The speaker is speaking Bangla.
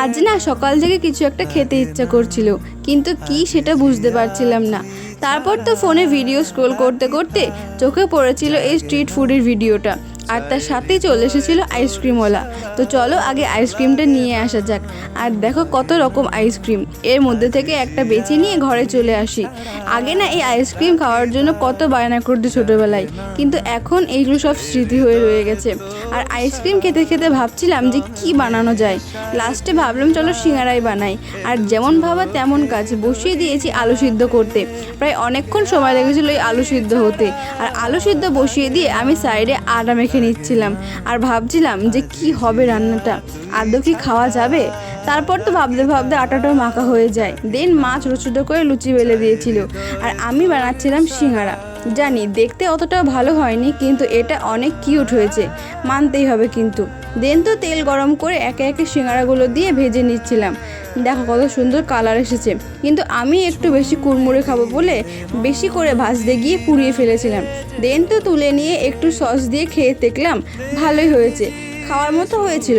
আজ না সকাল থেকে কিছু একটা খেতে ইচ্ছা করছিল, কিন্তু কি সেটা বুঝতে পারছিলাম না। তারপর তো ফোনে ভিডিও স্ক্রোল করতে করতে চোখে পড়েছিল এই স্ট্রিট ফুডের ভিডিওটা। আর তার সাথেই চলে এসেছিল আইসক্রিমওয়ালা। তো চলো আগে আইসক্রিমটা নিয়ে আসা যাক। আর দেখো কত রকম আইসক্রিম। এর মধ্যে থেকে একটা বেছে নিয়ে ঘরে চলে আসি। আগে না এই আইসক্রিম খাওয়ার জন্য কত বায়না করতে ছোটোবেলায়। কিন্তু এখন এইগুলো সব স্মৃতি হয়ে রয়ে গেছে। আর আইসক্রিম খেতে খেতে ভাবছিলাম যে কি বানানো যায়। লাস্টে ভাবলাম চলো সিঙ্গারাই বানাই। আর যেমন ভাবা তেমন কাজ। বসিয়ে দিয়েছি আলু সিদ্ধ করতে। প্রায় অনেকক্ষণ সময় লেগেছিলো এই আলু সিদ্ধ হতে। আর আলু সিদ্ধ বসিয়ে দিয়ে আমি সাইডে আটা মেখে নিচ্ছিলাম আর ভাবছিলাম যে কি হবে রান্নাটা, আদৌ কি খাওয়া যাবে? তারপর তো ভাবতে ভাবতে আটাটা মাখা হয়ে যায়। দেন মাছ রচুটো করে লুচি বেলে দিয়েছিল। আর আমি বানাচ্ছিলাম সিঙ্গারা। জানি দেখতে অতটা ভালো হয়নি, কিন্তু এটা অনেক কিউট হয়েছে। মানতেই হবে কিন্তু। দেন তো তেল গরম করে একে একে সিঙ্গারাগুলো দিয়ে ভেজে নিচ্ছিলাম। দেখো কত সুন্দর কালার এসেছে। কিন্তু আমি একটু বেশি কুড়মুড়ে খাব বলে বেশি করে ভাজতে গিয়ে পুড়িয়ে ফেলেছিলাম। দেন তো তুলে নিয়ে একটু সস দিয়ে খেয়ে দেখলাম ভালোই হয়েছে। খাওয়ার মতো হয়েছিল।